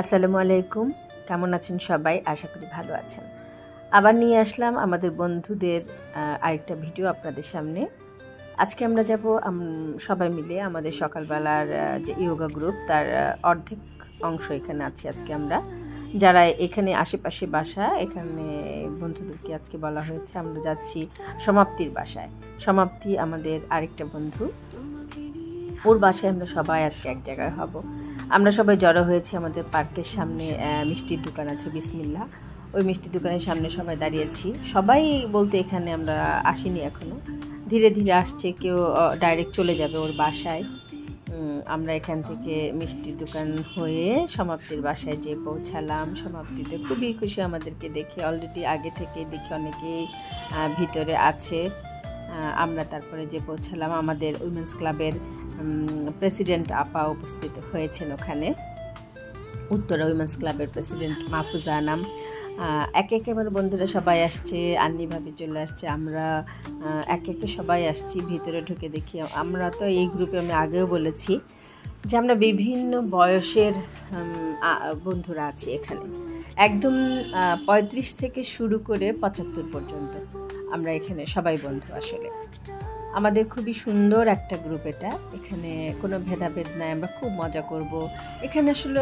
আসসালামু আলাইকুম। কেমন আছেন সবাই? আশা করি ভালো আছেন। আবার নিয়ে আসলাম আমাদের বন্ধুদের আরেকটা ভিডিও আপনাদের সামনে। আজকে আমরা যাব সবাই মিলে আমাদের সকালবেলার যে ইয়োগা গ্রুপ, তার অর্ধেক অংশ এখানে আছি আজকে আমরা। যারা এখানে আশেপাশে বাসা, এখানে বন্ধুদেরকে আজকে বলা হয়েছে, আমরা যাচ্ছি সমাপ্তির বাসায়। সমাপ্তি আমাদের আরেকটা বন্ধু। ওর বাসায় আমরা সবাই আজকে এক জায়গায় হব। আমরা সবাই জড়ো হয়েছি আমাদের পার্কের সামনে মিষ্টির দোকান আছে বিসমিল্লা ওই মিষ্টির দোকানের সামনে সবাই দাঁড়িয়েছি। সবাই বলতে এখানে আমরা আসিনি এখনও ধীরে ধীরে আসছে, কেউ ডাইরেক্ট চলে যাবে ওর বাসায়। আমরা এখান থেকে মিষ্টির দোকান হয়ে সমাপ্তির বাসায় যেয়ে পৌঁছালাম। সমাপ্তিতে খুবই খুশি আমাদেরকে দেখে। অলরেডি আগে থেকে দেখে অনেকেই ভিতরে আছে। আমরা তারপরে যে পৌঁছালাম আমাদের উইমেন্স ক্লাবের প্রেসিডেন্ট আপা উপস্থিত হয়েছেন ওখানে। উত্তরা উইমেন্স ক্লাবের প্রেসিডেন্ট মাহফুজা আনাম। একে একে আমার বন্ধুরা সবাই আসছে, আন্নি ভাবি চলে আসছে, আমরা একে একে সবাই আসছি, ভিতরে ঢুকে দেখি। আমরা তো এই গ্রুপে আমি আগেও বলেছি যে আমরা বিভিন্ন বয়সের বন্ধুরা আছি এখানে। একদম পঁয়ত্রিশ থেকে শুরু করে পঁচাত্তর পর্যন্ত আমরা এখানে সবাই বন্ধু আসলে। আমাদের খুবই সুন্দর একটা গ্রুপ এটা। এখানে কোনো ভেদাভেদ নাই, আমরা খুব মজা করব। এখানে আসলে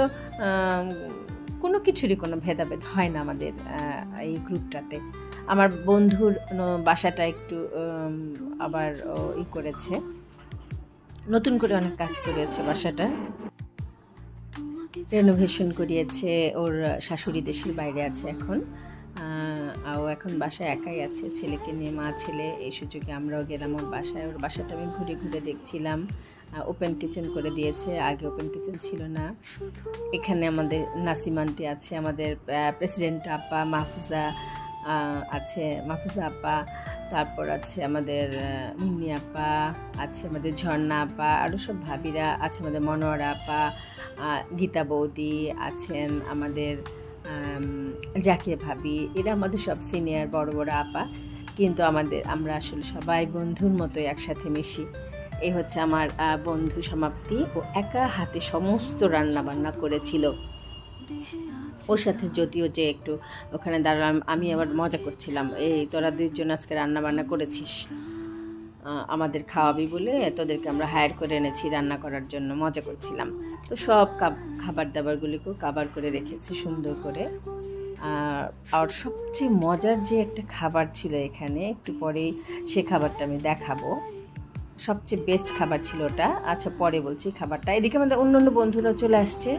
কোনো কিছুরই কোনো ভেদাভেদ হয় না আমাদের এই গ্রুপটাতে আমার বন্ধুর বাসাটা একটু আবার ই করেছে। নতুন করে অনেক কাজ করেছে বাসাটা। রেনোভেশন করিয়েছে, ওর শাশুড়ি দেশের বাইরে আছে এখন। ও এখন বাসায় একাই আছে ছেলেকে নিয়ে মা ছেলে। এই সুযোগে আমরাও গেলাম ওর বাসায়। ওর বাসাটা আমি ঘুরে ঘুরে দেখছিলাম। ওপেন কিচেন করে দিয়েছে। আগে ওপেন কিচেন ছিল না। এখানে আমাদের নাসিমানটি আছে আমাদের প্রেসিডেন্ট আপা মাহফুজা আছে মাহফুজা আপা। তারপর আছে আমাদের মুন্নি আপা আছে আমাদের ঝর্ণা আপা আরও সব ভাবিরা আছে আমাদের মনোয়ারা আপা গীতা বৌদি আছেন আমাদের আম, জাকিয়া ভাবি, এরা আমাদের সব সিনিয়র বড় বড় আপা। কিন্তু আমাদের, আমরা আসলে সবাই বন্ধুর মতো একসাথে মিশি। এই হচ্ছে আমার বন্ধু সমাপ্তি। ও একা হাতে সমস্ত রান্না বান্না করেছিল। ওর সাথে যদিও যে একটু ওখানে দাঁড়ালাম, আমি আবার মজা করছিলাম। এই তোরা দুইজন আজকে রান্না বান্না করেছিস। আমাদের খাওয়াবি বলে তোদেরকে আমরা হায়ার করে এনেছি, রান্না করার জন্য। মজা করছিলাম। তো সব খাবার দাবারগুলিকেও কাবার করে রেখেছি সুন্দর করে। আর সবচেয়ে মজার যে একটা খাবার ছিল এখানে, একটু পরেই সে খাবারটা আমি দেখাবো। সবচেয়ে বেস্ট খাবার ছিল ওটা। আচ্ছা পরে বলছি খাবারটা। এদিকে আমাদের অন্য অন্য বন্ধুরাও চলে আসছে।